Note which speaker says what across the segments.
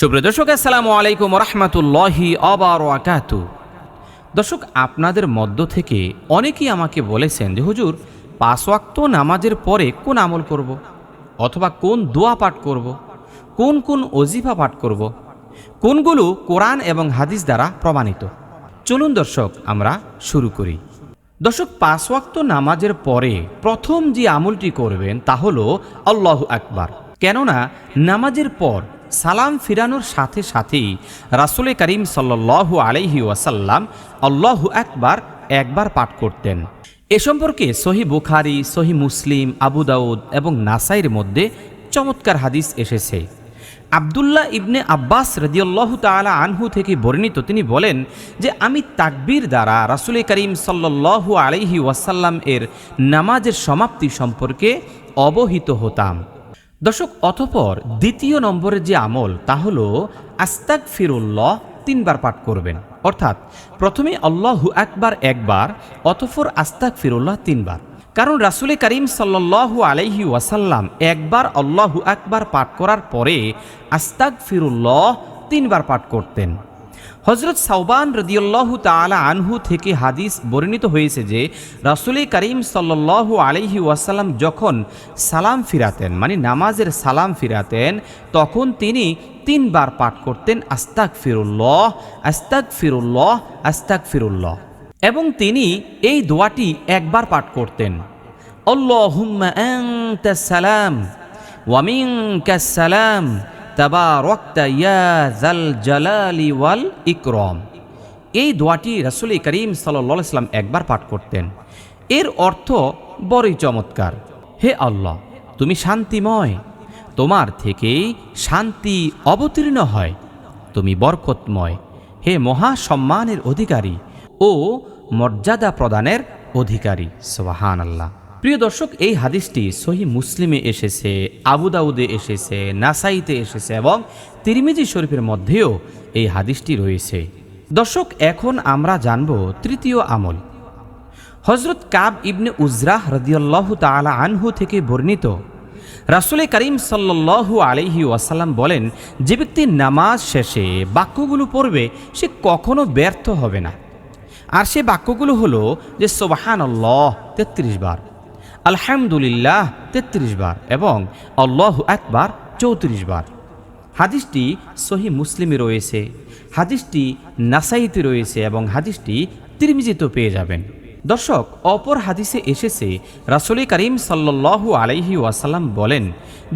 Speaker 1: সুপ্রিয় দর্শক, আসসালামু আলাইকুম রহমতুল্লাহি অবরাকাত দর্শক, আপনাদের মধ্য থেকে অনেকেই আমাকে বলেছেন যে, হুজুর, পাঁচ ওয়াক্ত নামাজের পরে কোন আমল করব। অথবা কোন দোয়া পাঠ করব। কোন কোন অজিফা পাঠ করব। কোনগুলো কোরআন এবং হাদিস দ্বারা প্রমাণিত চলুন দর্শক, আমরা শুরু করি দর্শক, পাঁচ নামাজের পরে প্রথম যে আমলটি করবেন তা হলো আল্লাহ আকবার কেননা, নামাজের পর সালাম ফিরানোর সাথে সাথেই রাসুলে করিম সাল্লাল্লাহু আলাইহি ওয়াসাল্লাম আল্লাহু একবার একবার পাঠ করতেন। এ সম্পর্কে সহি বুখারি, সহি মুসলিম, আবু দাউদ এবং নাসাইর মধ্যে চমৎকার হাদিস এসেছে। আবদুল্লাহ ইবনে আব্বাস রদিয়াল্লাহু তাআলা আনহু থেকে বর্ণিত তিনি বলেন যে, আমি তাকবীর দ্বারা রাসুলে করিম সাল্লাল্লাহু আলাইহি ওয়াসাল্লাম এর নামাজের সমাপ্তি সম্পর্কে অবহিত হতাম। দর্শক, অতপর দ্বিতীয় নম্বরের যে আমল, তা হল আস্তাক ফিরুল্লাহ তিনবার পাঠ করবেন। অর্থাৎ প্রথমে আল্লাহু আকবার একবার অতফর আস্তাক ফিরুল্লাহ তিনবার। কারণ রাসুলে করিম সাল্লু আলাইহি ওয়াসাল্লাম একবার আল্লাহু একবার পাঠ করার পরে আস্তাক ফিরুল্লাহ তিনবার পাঠ করতেন। হজরত সাউবান রদিয়াল্লাহু তালা আনহু থেকে হাদিস বর্ণিত হয়েছে যে রাসুলে করিম সাল্লাল্লাহু আলাইহি ওয়াসাল্লাম যখন সালাম ফিরাতেন মানে নামাজের সালাম ফিরাতেন, তখন তিনি তিনবার পাঠ করতেন আস্তাক ফিরুল্লাহ আস্তাক ফিরুল্লাহ আস্তাক ফিরুল্লাহ এবং তিনি এই দোয়াটি একবার পাঠ করতেন। আনতাস সালাম ওয়ামিং মিনকাস ওয়াল ইকরম। এই দোয়াটি রাসূল করিম সাল্লাম একবার পাঠ করতেন। এর অর্থ বড়ই চমৎকার। হে আল্লাহ, তুমি শান্তিময়। তোমার থেকেই শান্তি অবতীর্ণ হয়। তুমি বরকতময়। হে মহা সম্মানের অধিকারী ও মর্যাদা প্রদানের অধিকারী। সোহান আল্লাহ প্রিয় দর্শক, এই হাদিসটি সহি মুসলিমে এসেছে আবুদাউদে এসেছে, নাসাইতে এসেছে এবং তিরমিজি শরীফের মধ্যেও এই হাদিসটি রয়েছে। দর্শক, এখন আমরা জানব তৃতীয় আমল। হজরত কাব ইবনে উজরাহ রদিয়াল্লাহ তালা আনহু থেকে বর্ণিত, রাসুলে করিম সাল্লাল্লাহু আলাইহি ওয়াসাল্লাম বলেন, যে ব্যক্তি নামাজ শেষে বাক্যগুলো পড়বে, সে কখনো ব্যর্থ হবে না। আর সে বাক্যগুলো হলো যে সোবাহান আল্লাহ তেত্রিশ বার। আলহামদুলিল্লাহ, তেত্রিশ বার এবং আল্লাহ একবার চৌত্রিশ বার। হাদিসটি সহি মুসলিমে রয়েছে, হাদিসটি নাসাইতে রয়েছে এবং হাদিসটি তিরমিজিত পেয়ে যাবেন। দর্শক, অপর হাদিসে এসেছে, রাসুল করিম সাল্লাল্লাহু আলাইহি ওয়াসাল্লাম বলেন,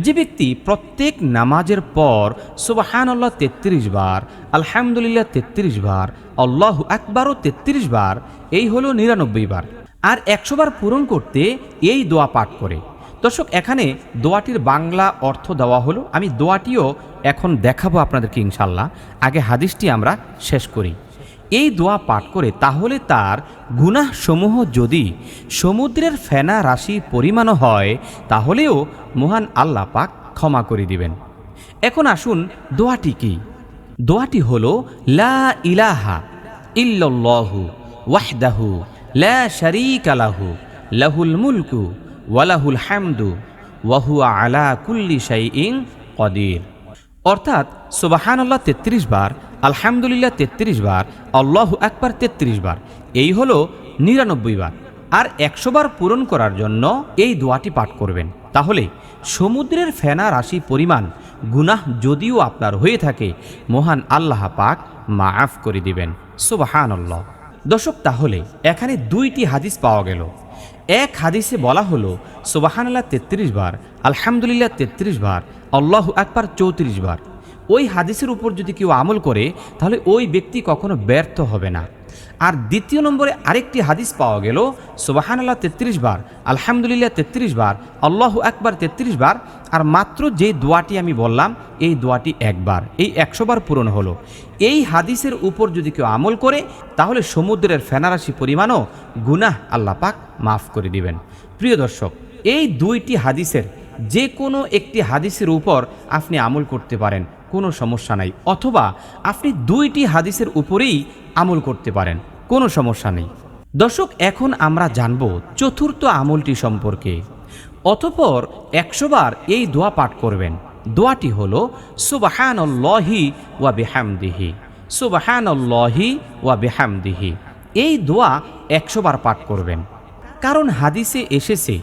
Speaker 1: যে ব্যক্তি প্রত্যেক নামাজের পর সুবাহান আল্লাহ তেত্রিশ বার, আলহামদুলিল্লাহ তেত্রিশ বার, আল্লাহ একবারও তেত্রিশ বার, এই হলো নিরানব্বই বার। আর একশো বার পূরণ করতে এই দোয়া পাঠ করে। দর্শক, এখানে দোয়াটির বাংলা অর্থ দেওয়া হলো। আমি দোয়াটিও এখন দেখাবো আপনাদেরকে ইনশাল্লাহ আগে হাদিসটি আমরা শেষ করি। এই দোয়া পাঠ করে তাহলে তার গুনাহ সমূহ যদি সমুদ্রের ফেনা রাশি পরিমাণও হয়, তাহলেও মহান আল্লাহ পাক ক্ষমা করে দিবেন। এখন আসুন দোয়াটি কি? দোয়াটি হলো, লা ইলাহা ইল্লাল্লাহু ওয়াহদাহু লা শারীকা লাহু, লাহুল মুলকু ওয়ালাহুল হামদু ওয়াহুয়া আলা কুল্লি শাইইন কদির। অর্থাৎ সুবাহান আল্লাহ তেত্রিশ বার, আলহামদুলিল্লাহ তেত্রিশ বার, আল্লাহ একবার তেত্রিশ বার, এই হলো নিরানব্বই বার। আর একশো বার পূরণ করার জন্য এই দোয়াটি পাঠ করবেন। তাহলে সমুদ্রের ফেনা রাশি পরিমাণ, গুনাহ যদিও আপনার হয়ে থাকে, মহান আল্লাহ পাক মাফ করে দিবেন। সুবাহান আল্লাহ দর্শক, তাহলে এখানে দুইটি হাদিস পাওয়া গেল। এক হাদিসে বলা হলো সুবাহান আল্লাহ তেত্রিশ বার, আলহামদুলিল্লাহ তেত্রিশ বার, আল্লাহ একবার চৌত্রিশ বার। ওই হাদিসের উপর যদি কেউ আমল করে, তাহলে ওই ব্যক্তি কখনো ব্যর্থ হবে না। আর দ্বিতীয় নম্বরে আরেকটি হাদিস পাওয়া গেল সুবাহান আল্লাহ তেত্রিশ বার, আলহামদুলিল্লাহ তেত্রিশ বার, আল্লাহ একবার তেত্রিশ বার, আর মাত্র যে দোয়াটি আমি বললাম, এই দোয়াটি একবার, এই একশো বার পূরণ হলো। এই হাদিসের উপর যদি কেউ আমল করে, তাহলে সমুদ্রের ফেনারাশি পরিমাণও গুনাহ আল্লাহ পাক মাফ করে দিবেন। প্রিয় দর্শক, এই দুইটি হাদিসের যে কোনো একটি হাদিসের উপর আপনি আমল করতে পারেন কোনো সমস্যা নাই, অথবা আপনি দুইটি হাদিসের উপরেই আমল করতে পারেন, কোনো সমস্যা নেই। দর্শক, এখন আমরা জানব চতুর্থ আমলটি সম্পর্কে। অতপর একশোবার এই দোয়া পাঠ করবেন। দোয়াটি হলো, সুবাহানল্লাহি ওয়া বিহামদিহি, সুবাহানল্লাহি ওয়া বিহামদিহি। এই দোয়া একশো বার পাঠ করবেন। কারণ হাদিসে এসেছে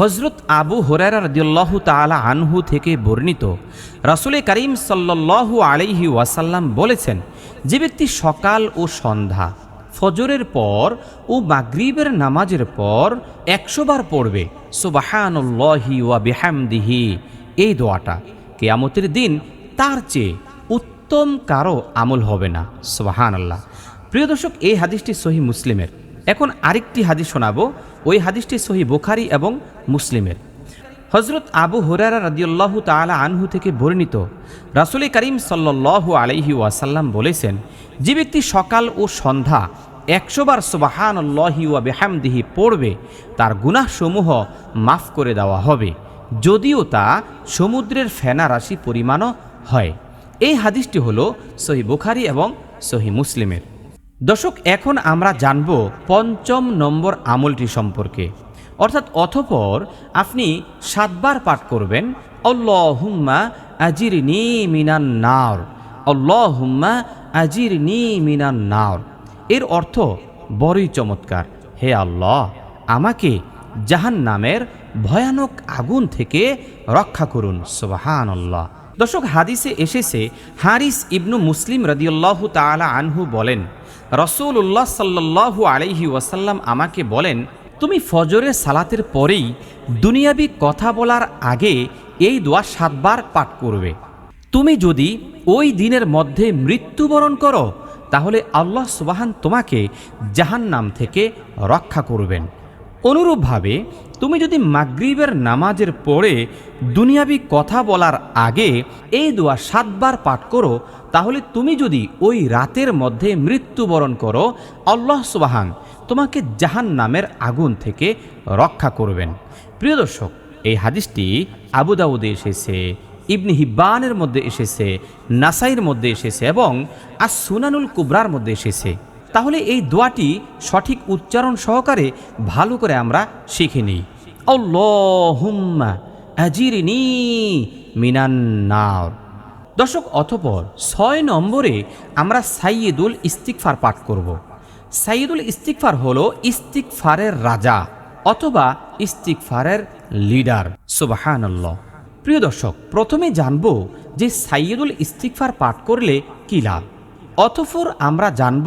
Speaker 1: হজরত আবু হরারা রদিউল্লাহ তালা আনহু থেকে বর্ণিত রাসুলে করিম সাল্লাল্লাহু আলাইহি ওয়াসাল্লাম বলেছেন, যে ব্যক্তি সকাল ও সন্ধ্যা, ফজরের পর ও মাগরিবের নামাজের পর একশো বার পড়বে, সুবাহানল্লাহি ওয়া বিহামদিহি, এই দোয়াটা কেয়ামতের দিন তার চেয়ে উত্তম কারও আমল হবে না সুবাহান আল্লাহ প্রিয় দর্শক, এই হাদিসটি সহি মুসলিমের। এখন আরেকটি হাদিস শোনাবো ওই হাদিসটি সহি বোখারি এবং মুসলিমের। হজরত আবু হুরারা রাদিউল্লাহ তালা আনহু থেকে বর্ণিত, রাসুলে করিম সাল্লাল্লাহু আলাইহি ওয়াসাল্লাম বলেছেন, যে ব্যক্তি সকাল ও সন্ধ্যা একশোবার সুবাহান আল্লাহি ওয়া বেহামদিহি পড়বে, তার গুনাহসমূহ মাফ করে দেওয়া হবে। যদিও তা সমুদ্রের ফেনা রাশি পরিমাণও হয়। এই হাদিসটি হলো সহি বুখারি এবং সহি মুসলিমের। দর্শক, এখন আমরা জানব পঞ্চম নম্বর আমলটি সম্পর্কে। অর্থাৎ অথপর আপনি সাতবার পাঠ করবেন অল্লাহুম্মা আজির নি মিনান নার অল্লাহুম্মা আজির নি মিনান নাওর এর অর্থ বড়ই চমৎকার। হে আল্লাহ, আমাকে জাহান নামের ভয়ানক আগুন থেকে রক্ষা করুন সুবাহান আল্লাহ দর্শক, হাদিসে এসেছে, হারিস ইবনু মুসলিম রদিউল্লাহ তালা আনহু বলেন রসুল্লাহ সাল্লাল্লাহু আলাইহি ওয়াসাল্লাম আমাকে বলেন, তুমি ফজরের সালাতের পরেই দুনিয়াবি কথা বলার আগে এই দোয়া সাতবার পাঠ করবে। তুমি যদি ওই দিনের মধ্যে মৃত্যুবরণ করো, তাহলে আল্লাহ সুবাহান তোমাকে জাহান্নাম থেকে রক্ষা করবেন। অনুরূপভাবে তুমি যদি মাগরিবের নামাজের পরে দুনিয়াবি কথা বলার আগে এই দোয়া সাতবার পাঠ করো, তাহলে তুমি যদি ওই রাতের মধ্যে মৃত্যুবরণ করো, আল্লাহ সুবাহান তোমাকে জাহান নামের আগুন থেকে রক্ষা করবেন। প্রিয় দর্শক, এই হাদিসটি আবুদাউদে এসেছে, ইবনি হিব্বানের মধ্যে এসেছে নাসাইর মধ্যে এসেছে এবং আর সুনানুল কুবরার মধ্যে এসেছে। তাহলে এই দোয়াটি সঠিক উচ্চারণ সহকারে ভালো করে আমরা শিখে নিই। অল্লাহুম্মা দর্শক অথপর ছয় নম্বরে আমরা সাইয়েদুল ইস্তিকফার পাঠ করব। সাইয়েদুল ইস্তিকফার হলো ইস্তিকফারের রাজা অথবা ইস্তিকফারের লিডার। সুবাহানল্লাহ। প্রিয় দর্শক, প্রথমে জানব যে সাইয়েদুল ইস্তিকফার পাঠ করলে কী লাভ? অতঃপর আমরা জানব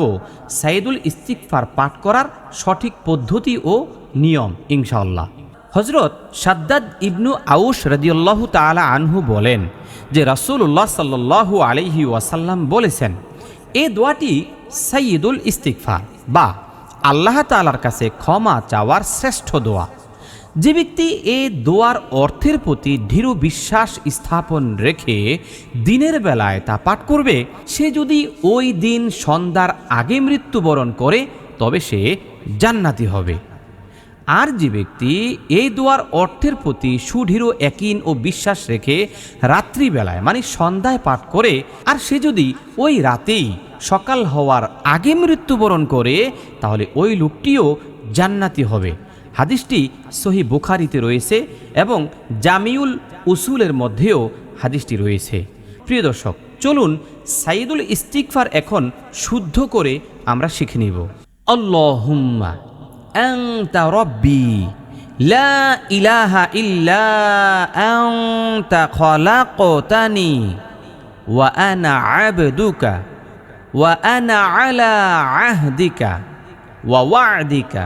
Speaker 1: সাইদুল ইস্তিকফার পাঠ করার সঠিক পদ্ধতি ও নিয়ম, ইনশাআল্লাহ। হজরত সাদ্দাদ ইবনু আউস রদিউল্লাহ তালা আনহু বলেন যে রসুল্লাহ সাল্লাহ আলহি ওয়াসাল্লাম বলেছেন, এ দোয়াটি সাইয়দুল ইস্তিকফার বা আল্লাহ তালার কাছে ক্ষমা চাওয়ার শ্রেষ্ঠ দোয়া। যে ব্যক্তি এ দোয়ার অর্থের প্রতি দৃঢ় বিশ্বাস স্থাপন রেখে দিনের বেলায় তা পাঠ করবে, সে যদি ওই দিন সন্ধ্যার আগে মৃত্যুবরণ করে, তবে সে জান্নাতি হবে। আর যে ব্যক্তি এই দোয়ার অর্থের প্রতি সুদৃঢ় একিন ও বিশ্বাস রেখে রাত্রিবেলায় মানে সন্ধ্যায় পাঠ করে, আর সে যদি ওই রাতেই সকাল হওয়ার আগে মৃত্যুবরণ করে, তাহলে ওই লোকটিও জান্নাতি হবে। হাদিসটি সহি বুখারিতে রয়েছে এবং জামিউল উসুলের মধ্যেও হাদিসটি রয়েছে। প্রিয় দর্শক, চলুন সাইদুল ইস্তিকফার এখন শুদ্ধ করে আমরা শিখে নিব। আল্লাহুম্মা আনতা রব্বি, লা ইলাহা ইল্লা আনতা খলাকতানি, ওয়া আনা আবদুকা, ওয়া আনা আলা আহদিকা, ওয়া ওয়া'দিকা।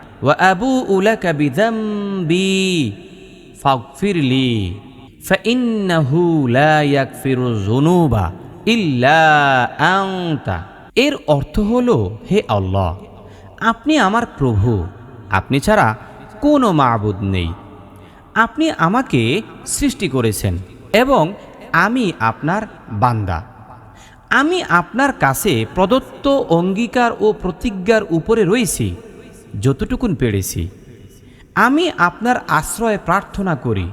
Speaker 1: ওয়া উলা কাবিদাম বি ফাগফিরলি ফাইন্নাহু লা ইয়াগফিরু যুনুবা ইল্লা এর অর্থ হলো, হে আল্লাহ, আপনি আমার প্রভু, আপনি ছাড়া কোনো মাবুদ নেই। আপনি আমাকে সৃষ্টি করেছেন এবং আমি আপনার বান্দা। আমি আপনার কাছে প্রদত্ত অঙ্গীকার ও প্রতিজ্ঞার উপরে রয়েছি। যতটুকুন পেরেছি। আমি আপনার আশ্রয় প্রার্থনা করি।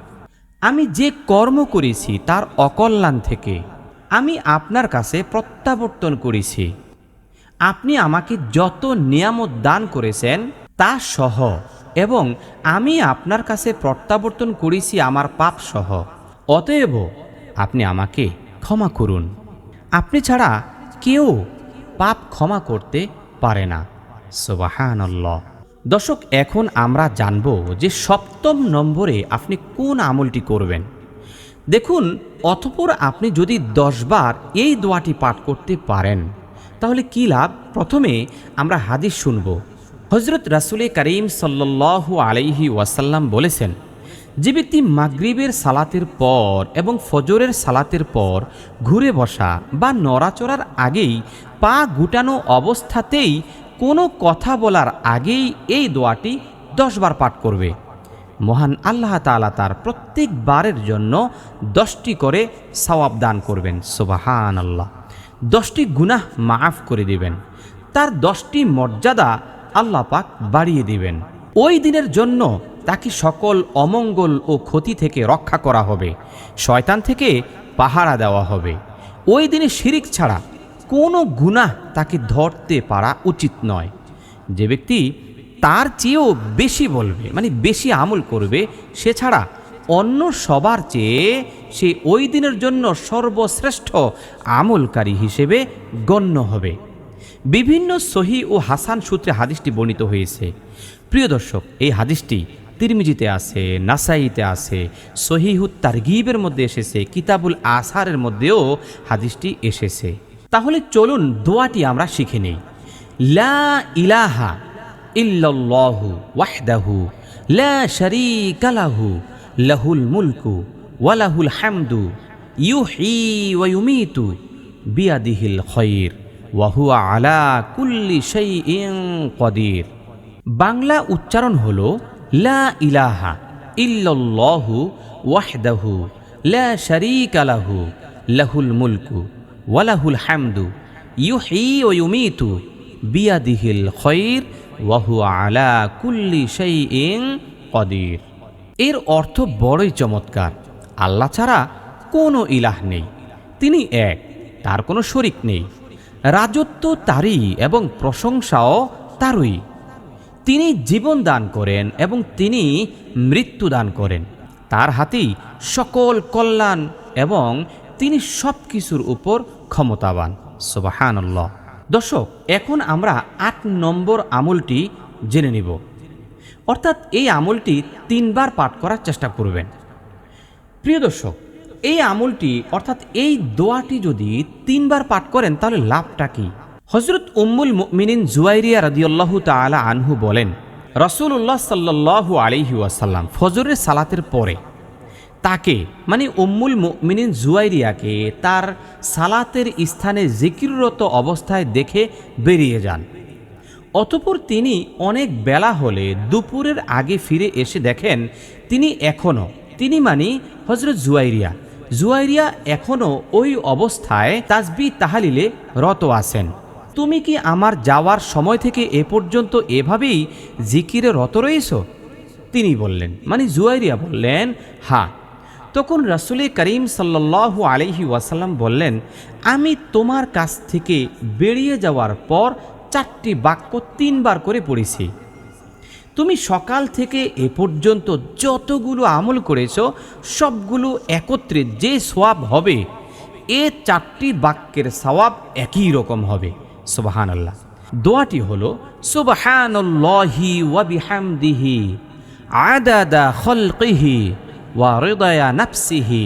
Speaker 1: আমি যে কর্ম করেছি তার অকল্যাণ থেকে আমি আপনার কাছে প্রত্যাবর্তন করেছি। আপনি আমাকে যত নিয়ামত দান করেছেন তা সহ এবং আমি আপনার কাছে প্রত্যাবর্তন করেছি আমার পাপ সহ। অতএব আপনি আমাকে ক্ষমা করুন। আপনি ছাড়া কেউ পাপ ক্ষমা করতে পারে না। সুবাহানল্লাহ। দর্শক, এখন আমরা জানব যে সপ্তম নম্বরে আপনি কোন আমলটি করবেন। দেখুন, অতপর আপনি যদি দশবার এই দোয়াটি পাঠ করতে পারেন, তাহলে কি লাভ? প্রথমে আমরা হাদিস শুনব। হজরত রাসুলে করিম সাল্লাল্লাহু আলাইহি ওয়াসাল্লাম বলেছেন, যে ব্যক্তি মাগরিবের সালাতের পর এবং ফজরের সালাতের পর ঘুরে বসা বা নড়াচড়ার আগেই পা গুটানো অবস্থাতেই কোনো কথা বলার আগেই এই দোয়াটি দশবার পাঠ করবে। মহান আল্লাহ তাআলা তার প্রত্যেক বারের জন্য দশটি করে সওয়াব দান করবেন সুবাহান আল্লাহ দশটি গুনাহ মাফ করে দিবেন। তার দশটি মর্যাদা আল্লাহ পাক বাড়িয়ে দিবেন। ওই দিনের জন্য তাকে সকল অমঙ্গল ও ক্ষতি থেকে রক্ষা করা হবে। শয়তান থেকে পাহারা দেওয়া হবে। ওই দিনে শিরিক ছাড়া কোনো গুনাহ তাকে ধরতে পারা উচিত নয়। যে ব্যক্তি তার চেয়েও বেশি বলবে মানে বেশি আমল করবে, সে ছাড়া অন্য সবার চেয়ে সে ওই দিনের জন্য সর্বশ্রেষ্ঠ আমলকারী হিসেবে গণ্য হবে। বিভিন্ন সহি ও হাসান সূত্রে হাদিসটি বর্ণিত হয়েছে। প্রিয় দর্শক, এই হাদিসটি তিরমিজিতে আছে, নাসাইতে আছে সহিহুত তারগিবের মধ্যে এসেছে, কিতাবুল আসারের মধ্যেও হাদিসটি এসেছে। তাহলে চলুন দোয়াটি আমরা শিখে নেই। লা ইলাহা ইল্লাল্লাহু ওয়াহদাহু, লা শারীকা লাহু, লাহুল মুলকু ওয়া লাহুল হামদু, ইউহি ওয়া ইউমিতু বিয়াদিহিল খায়র ওয়া হুয়া আলা কুল্লি শাইইন কদির। বাংলা উচ্চারণ হলো, লা ইলাহা ইল্লাল্লাহু ওয়াহদাহু, লা শারীকা লাহু, লাহুল মুলকু ওয়া লাহুল হামদু ইউহি ওয়া ইউমিতু বিয়াদিহিল খৈর ওয়াহু আলা কুল্লি শাইইন কদির। এর অর্থ বড়ই চমৎকার। আল্লাহ ছাড়া কোনো ইলাহ নেই। তিনি এক, তার কোনো শরিক নেই। রাজত্ব তারই এবং প্রশংসাও তারই। তিনি জীবন দান করেন এবং তিনি মৃত্যু দান করেন। তার হাতেই সকল কল্যাণ এবং তিনি সব কিছুর উপর ক্ষমতাবান। সুবাহানল্লাহ। দর্শক, এখন আমরা আট নম্বর আমলটি জেনে নিব। অর্থাৎ এই আমলটি তিনবার পাঠ করার চেষ্টা করবেন। প্রিয় দর্শক, এই আমলটি, অর্থাৎ এই দোয়াটি যদি তিনবার পাঠ করেন, তাহলে লাভটা কি? হজরত উম্মুল মিনিন জুয়াইরিয়া রাদিউল্লাহ তালা আনহু বলেন রসুল্লাহ সাল্লাহ আলিহি ওয়াসাল্লাম ফজরের সালাতের পরে তাকে মানে উম্মুল মিনিন জুয়াইরিয়াকে তার সালাতের স্থানে জিকিররত অবস্থায় দেখে বেরিয়ে যান। অতপর তিনি অনেক বেলা হলে দুপুরের আগে ফিরে এসে দেখেন তিনি এখনও তিনি মানে হজরত জুয়াইরিয়া। জুয়াইরিয়া এখনও ওই অবস্থায় তাজবি তাহালিলে রত আছেন। তুমি কি আমার যাওয়ার সময় থেকে এ পর্যন্ত এভাবেই জিকিরে রত রয়েছ? তিনি বললেন মানে জুয়াইরিয়া বললেন হ্যাঁ তখন রাসুলে করিম সাল্লাল্লাহু আলহি ওয়াসাল্লাম বললেন, আমি তোমার কাছ থেকে বেরিয়ে যাওয়ার পর চারটি বাক্য তিনবার করে পড়েছি। তুমি সকাল থেকে এ পর্যন্ত যতগুলো আমল করেছ, সবগুলো একত্রে যে সোয়াব হবে, এ চারটি বাক্যের সওয়াব একই রকম হবে। সুবাহান আল্লাহ দোয়াটি হলো, সুবহানাল্লাহি ওয়া বিহামদিহি আদাদা খলকিহি ওয়া নাফসিহি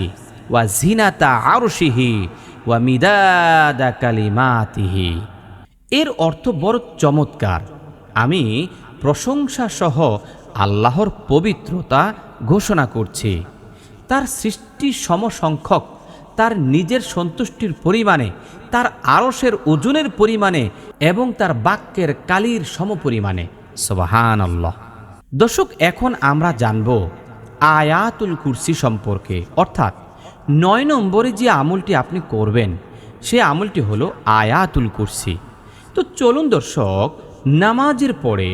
Speaker 1: ওয়া জিনাতা আরশিহি ওয়া মিদাদা কালিমাতিহি এর অর্থ বড় চমৎকার। আমি প্রশংসা সহ আল্লাহর পবিত্রতা ঘোষণা করছি। তার সৃষ্টি সমসংখ্যক, তার নিজের সন্তুষ্টির পরিমাণে, তার আরসের ওজনের পরিমাণে এবং তার বাক্যের কালির সমপরিমাণে। সবাহান আল্লাহ দর্শক, এখন আমরা জানব আয়াতুল কুরসি সম্পর্কে, অর্থাৎ নয় নম্বরে যে আমলটি আপনি করবেন, সে আমলটি হলো আয়াতুল কুরসি। তো চলুন দর্শক, নামাজের পরে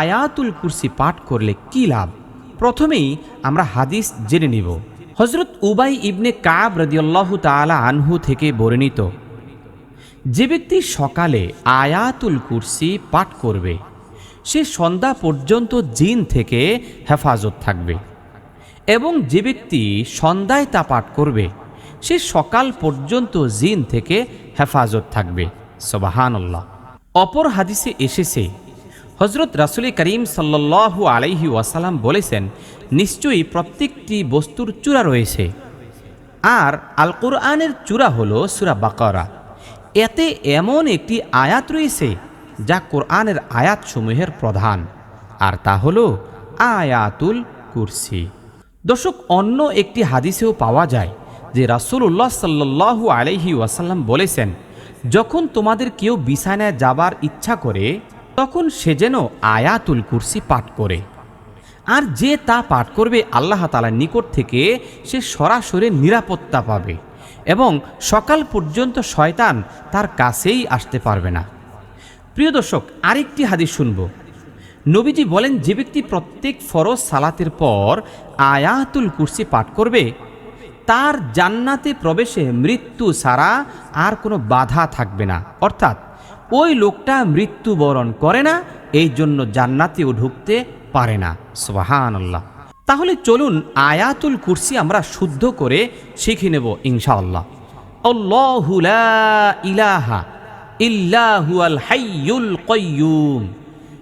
Speaker 1: আয়াতুল কুরসি পাঠ করলে কি লাভ? প্রথমেই আমরা হাদিস জেনে নিব। হজরত উবাই ইবনে কাব রদিয়াল্লাহ তালা আনহু থেকে বর্ণিত, যে ব্যক্তি সকালে আয়াতুল কুরসি পাঠ করবে, সে সন্ধ্যা পর্যন্ত জিন থেকে হেফাজত থাকবে। এবং যে ব্যক্তি সন্ধ্যায় তা পাঠ করবে, সে সকাল পর্যন্ত জিন থেকে হেফাজত থাকবে। সবাহান্লাহ অপর হাদিসে এসেছে হজরত রাসুল করিম সাল্লাহ আলাইহি ওয়াসালাম বলেছেন, নিশ্চয়ই প্রত্যেকটি বস্তুর চূড়া রয়েছে। আর আল কোরআনের চূড়া হলো সুরা বাকরা। এতে এমন একটি আয়াত রয়েছে, যা কোরআনের আয়াতসমূহের প্রধান। আর তা হল আয়াতুল কুরসি। দর্শক, অন্য একটি হাদিসেও পাওয়া যায় যে রাসূলুল্লাহ সাল্লাল্লাহু আলাইহি ওয়াসাল্লাম বলেছেন, যখন তোমাদের কেউ বিছানায় যাবার ইচ্ছা করে, তখন সে যেন আয়াতুল কুরসি পাঠ করে। আর যে তা পাঠ করবে, আল্লাহ তালার নিকট থেকে সে সরাসরি নিরাপত্তা পাবে এবং সকাল পর্যন্ত শয়তান তার কাছেই আসতে পারবে না। প্রিয় দর্শক, আরেকটি হাদিস শুনব। নবীজি বলেন, যে ব্যক্তি প্রত্যেক ফরজ সালাতের পর আয়াতুল কুরসি পাঠ করবে, তার জান্নাতে প্রবেশে মৃত্যু ছাড়া আর কোনো বাধা থাকবে না। অর্থাৎ, ওই লোকটা মৃত্যুবরণ করে না, এই জন্য জান্নাতেও ঢুকতে পারে না। সুবাহান আল্লাহ তাহলে চলুন আয়াতুল কুরসি আমরা শুদ্ধ করে শিখে নেব ইনশাআল্লাহ। ইলাহা ইল্লাহু আল হাইয়ুল কাইয়্যুম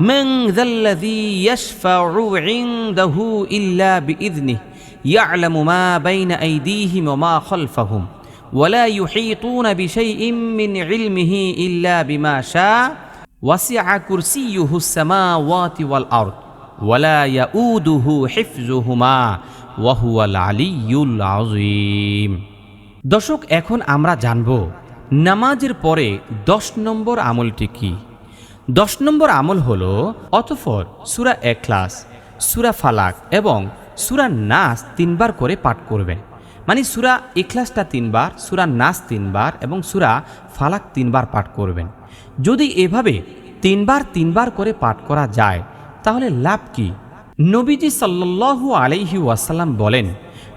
Speaker 1: من ذا الذي يشفع عنده إلا بإذنه يعلم ما بين أيديهم وما خلفهم ولا يحيطون بشيء من علمه إلا بما شاء وسع كرسيه السماوات والأرض ولا يؤوده حفظهما وهو العلي العظيم দর্শক এখন আমরা জানব নামাজের পরে দশ নম্বর আমলটি কী দশ নম্বর আমল হলো অতফর সুরা এখলাস, সুরা ফালাক এবং সুরা নাস তিনবার করে পাঠ করবেন মানে সুরা ইখলাসটা তিনবার, সুরা নাস তিনবার এবং সুরা ফালাক তিনবার পাঠ করবেন। যদি এভাবে তিনবার তিনবার করে পাঠ করা যায়, তাহলে লাভ কি? নবীজি সাল্লাল্লাহু আলাইহি ওয়াসাল্লাম বলেন,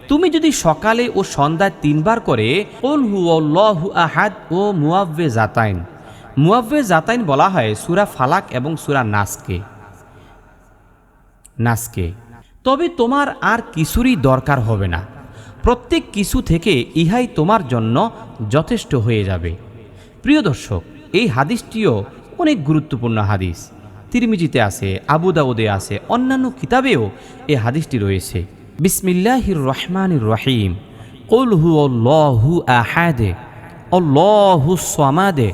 Speaker 1: তুমি যদি সকালে ও সন্ধ্যায় তিনবার করে ওল হু আহাদ ও মুয়াব্বে জাতাইন মুয়াব্বে জাতাইন বলা হয় সুরা ফালাক এবং সুরা নাসকে। নাসকে। তবে তোমার আর কিছুরই দরকার হবে না। প্রত্যেক কিছু থেকে ইহাই তোমার জন্য যথেষ্ট হয়ে যাবে। প্রিয় দর্শক, এই হাদিসটিও অনেক গুরুত্বপূর্ণ হাদিস। তিরমিজিতে আছে আবুদাউদে আছে, অন্যান্য কিতাবেও এই হাদিসটি রয়েছে। বিসমিল্লাহির রহমানির রহিম। কৌলহু অল্লাহু আহাদে অল্লাহু সমাদে।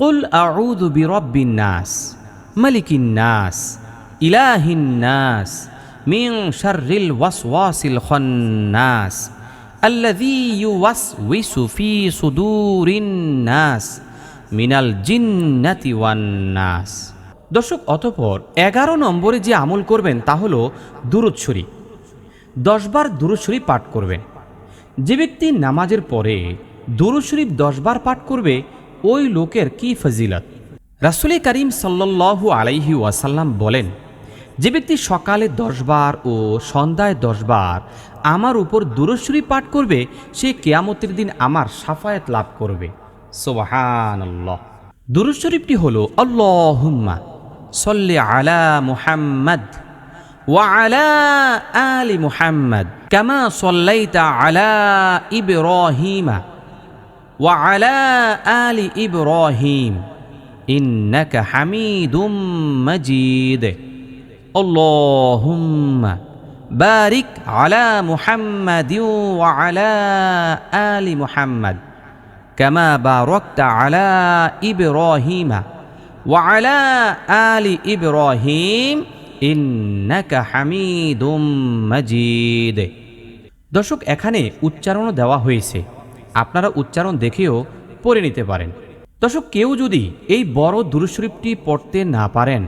Speaker 1: قل أعوذ برب الناس ملك الناس إله الناس من شر الوسواس الخناس الذي يوسوس في صدور الناس من الجنة والناس দর্শক অতপর এগারো নম্বরে যে আমল করবেন তা হল দুরুদ শরীফ দশবার দুরুদ শরীফ পাঠ করবেন যে ব্যক্তি নামাজের পরে দুরুদ শরীফ দশবার পাঠ করবে ওই লোকের কি ফজিলত রাসুল করিম সাল্লাল্লাহু আলাইহি ওয়াসাল্লাম বলেন যে ব্যক্তি সকালে দশবার ও সন্ধ্যায় দশবার আমার উপর দুরুদ পাঠ করবে সে কেয়ামতের দিন আমার সাফায়াত লাভ করবে সোবাহান আল্লাহ দুরুদ শরীফটি হল আল্লাহুম্মা সল্লি আলা মুহাম্মদ وعلى آل محمد كما صليت على إبراهيم ওয়া আলা আলি ইব্রাহিম ইন্নাকা হামিদুম মাজিদ আল্লাহুম্মা বারিক আলা মুহাম্মাদ ওয়া আলি মুহাম্মাদ কামা বারাকতা আলা ইব্রাহিমা ওয়া আলা আলি ইব্রাহিম হামিদুম দর্শক, এখানে উচ্চারণও দেওয়া হয়েছে। আপনারা উচ্চারণ দেখেও পড়ে নিতে পারেন। দর্শক, কেউ যদি এই বড় দুরুশরীফটি পড়তে না পারেন,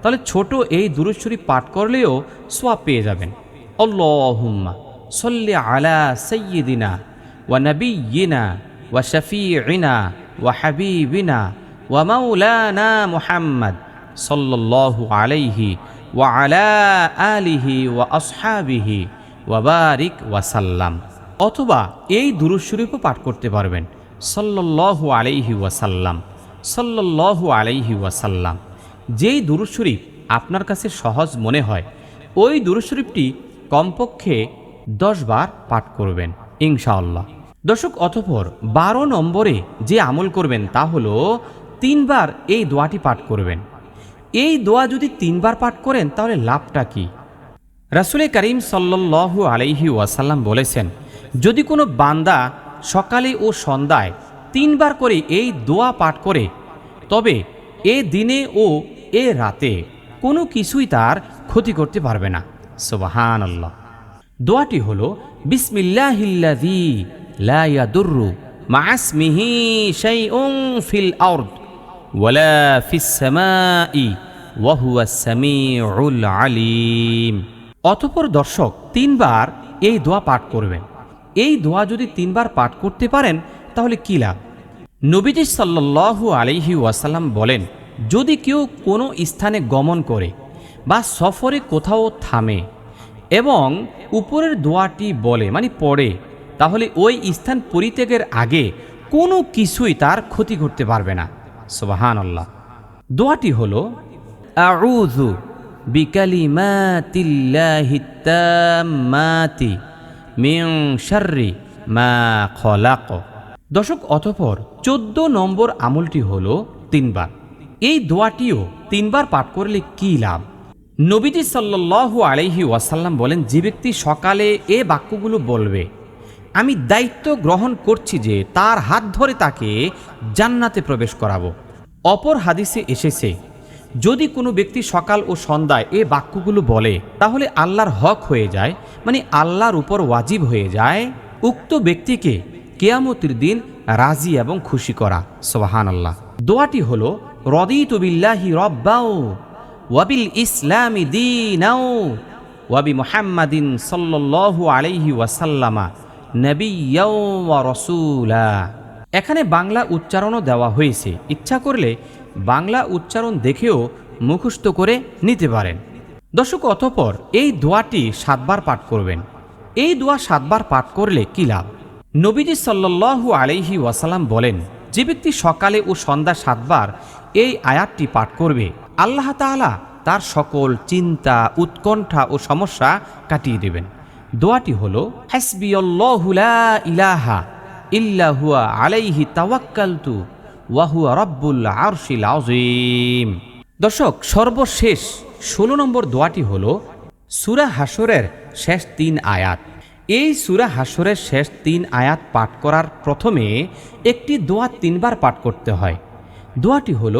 Speaker 1: তাহলে ছোট এই দুরুশরীফ পাঠ করলেও সোয়াব পেয়ে যাবেন। আল্লাহুম্মা সল্লি আলা সৈয়দিনা ওয়া নবিয়িনা ওয়া শফিইনা ওয়া হাবিবিনা ওয়া মাওলানা মুহাম্মদ সাল্লাল্লাহু আলাইহি ওয়া আলা আলিহি ওয়া আসহাবিহি ওয়া বারিক ওয়াসাল্লাম অথবা এই দুরুদ শরীফও পাঠ করতে পারবেন। সল্লাল্লাহু আলাইহি ওয়াসাল্লাম। সল্লাল্লাহু আলাইহি ওয়াসাল্লাম। যেই দুরুদ শরীফ আপনার কাছে সহজ মনে হয়, ওই দুরুদ শরীফটি কমপক্ষে দশ বার পাঠ করবেন, ইনশাআল্লাহ। দর্শক, অতঃপর বারো নম্বরে যে আমল করবেন তা হলো তিনবার এই দোয়াটি পাঠ করবেন। এই দোয়া যদি তিনবার পাঠ করেন তাহলে লাভটা কী? রাসুলে করিম সাল্লাল্লাহু আলাইহি ওয়াসাল্লাম বলেছেন যদি কোনো বান্দা সকালে ও সন্ধ্যায় তিনবার করে এই দোয়া পাঠ করে, তবে এ দিনে ও এ রাতে কোনো কিছুই তার ক্ষতি করতে পারবে না। সোবাহান আল্লাহ দোয়াটি হল, বিসমিল্লাহিল্লাযী লা ইয়াদুররু মা'আসমিহি শাইউন ফিল আলিম। অতপর দর্শক তিনবার এই দোয়া পাঠ করবেন। এই দোয়া যদি তিনবার পাঠ করতে পারেন, তাহলে কী লাভ? নবীজি সাল্লাল্লাহু আলাইহি ওয়াসাল্লাম বলেন, যদি কেউ কোনো স্থানে গমন করে বা সফরে কোথাও থামে এবং উপরের দোয়াটি বলে মানে পড়ে, তাহলে ওই স্থান পরিত্যাগের আগে কোনো কিছুই তার ক্ষতি করতে পারবে না। সোবাহান আল্লাহ দোয়াটি হলো, আউযু বিকালিমাতিল্লাহি মিন শাররি মা খলাক। দশক অতঃপর চোদ্দ নম্বর আমলটি হল তিনবার। এই দোয়াটিও তিনবার পাঠ করলে কি লাভ? নবীজি সাল্লাল্লাহু আলাইহি ওয়াসাল্লাম বলেন, যে ব্যক্তি সকালে এ বাক্যগুলো বলবে, আমি দায়িত্ব গ্রহণ করছি যে তার হাত ধরে তাকে জান্নাতে প্রবেশ করাবো। অপর হাদিসে এসেছে যদি কোনো ব্যক্তি সকাল ও সন্ধ্যায় এ বাক্যগুলো বলে, তাহলে আল্লাহর হক হয়ে যায় মানে আল্লাহর উপর ওয়াজিব হয়ে যায়। উক্ত ব্যক্তিকে কেয়ামতির দিন রাজি এবং খুশি করা। সোবাহান আল্লাহ দোয়াটি হল, রদিতু বিল্লাহি রব্বাও ওয়াবিল ইসলামি দিনাও ওয়াবি মুহাম্মাদিন সাল্লাল্লাহু আলাইহি ওয়াসাল্লামা নবিয়াও রসুলা। এখানে বাংলা উচ্চারণও দেওয়া হয়েছে। ইচ্ছা করলে বাংলা উচ্চারণ দেখেও মুখস্থ করে নিতে পারেন। দর্শক, অতপর এই দোয়াটি সাতবার পাঠ করবেন। এই দোয়া সাতবার পাঠ করলে কি লাভ? নবীজি সাল্লাল্লাহু আলাইহি ওয়াসাল্লাম বলেন, যে ব্যক্তি সকালে ও সন্ধ্যা সাতবার এই আয়াতটি পাঠ করবে, আল্লাহ তাআলা তার সকল চিন্তা, উৎকণ্ঠা ও সমস্যা কাটিয়ে দেবেন। দোয়াটি হলো, হাসবিয়াল্লাহু লা ইলাহা ইল্লা হুয়া আলাইহি তাওয়াক্কালতু। দর্শক, সর্বশেষ ষোলো নম্বর দোয়াটি হল সুরা হাসরের শেষ তিন আয়াত। এই সুরা হাসরের শেষ তিন আয়াত পাঠ করার প্রথমে একটি দোয়া তিনবার পাঠ করতে হয়। দোয়াটি হল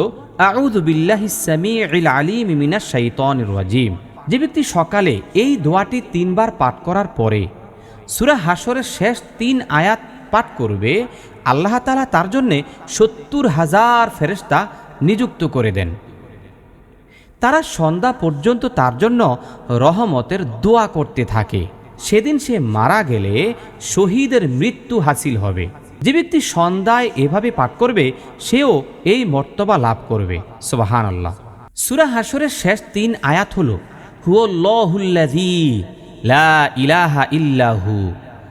Speaker 1: আউদ বিল্লাহি সামিউল আলিম মিনাশ শাইতানির রাজিম। যে ব্যক্তি সকালে এই দোয়াটি তিনবার পাঠ করার পরে সুরা হাসরের শেষ তিন আয়াত পাঠ করবে, আল্লাহ তালা তার জন্যে সত্তর হাজার ফেরেস্তা নিযুক্ত করে দেন। তারা সন্ধ্যা পর্যন্ত তার জন্য রহমতের দোয়া করতে থাকে। সেদিন সে মারা গেলে শহীদের মৃত্যু হাসিল হবে। যে ব্যক্তি সন্ধ্যায় এভাবে পাঠ করবে, সেও এই মর্তবা লাভ করবে। সোবাহান আল্লাহ সুরা হাসরের শেষ তিন আয়াত হল হুল্লাহি লা ইলাহা ইল্লাহু।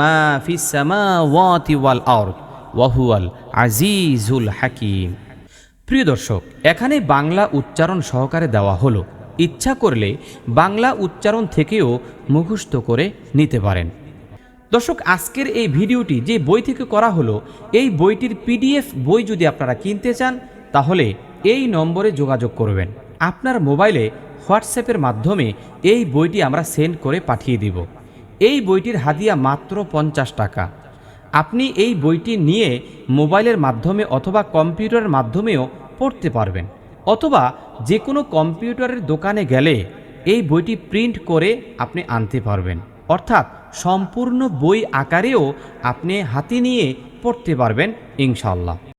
Speaker 1: মা আজিজুল হাকীম। প্রিয় দর্শক, এখানে বাংলা উচ্চারণ সহকারে দেওয়া হলো। ইচ্ছা করলে বাংলা উচ্চারণ থেকেও মুখস্থ করে নিতে পারেন। দর্শক, আজকের এই ভিডিওটি যে বই থেকে করা হলো, এই বইটির পিডিএফ বই যদি আপনারা কিনতে চান, তাহলে এই নম্বরে যোগাযোগ করবেন। আপনার মোবাইলে হোয়াটসঅ্যাপের মাধ্যমে এই বইটি আমরা সেন্ড করে পাঠিয়ে দিব। এই বইটির হাদিয়া মাত্র পঞ্চাশ টাকা। আপনি এই বইটি নিয়ে মোবাইলের মাধ্যমে অথবা কম্পিউটারের মাধ্যমেও পড়তে পারবেন। অথবা যে কোনো কম্পিউটারের দোকানে গেলে এই বইটি প্রিন্ট করে আপনি আনতে পারবেন। অর্থাৎ সম্পূর্ণ বই আকারেও আপনি হাতে নিয়ে পড়তে পারবেন ইনশাল্লাহ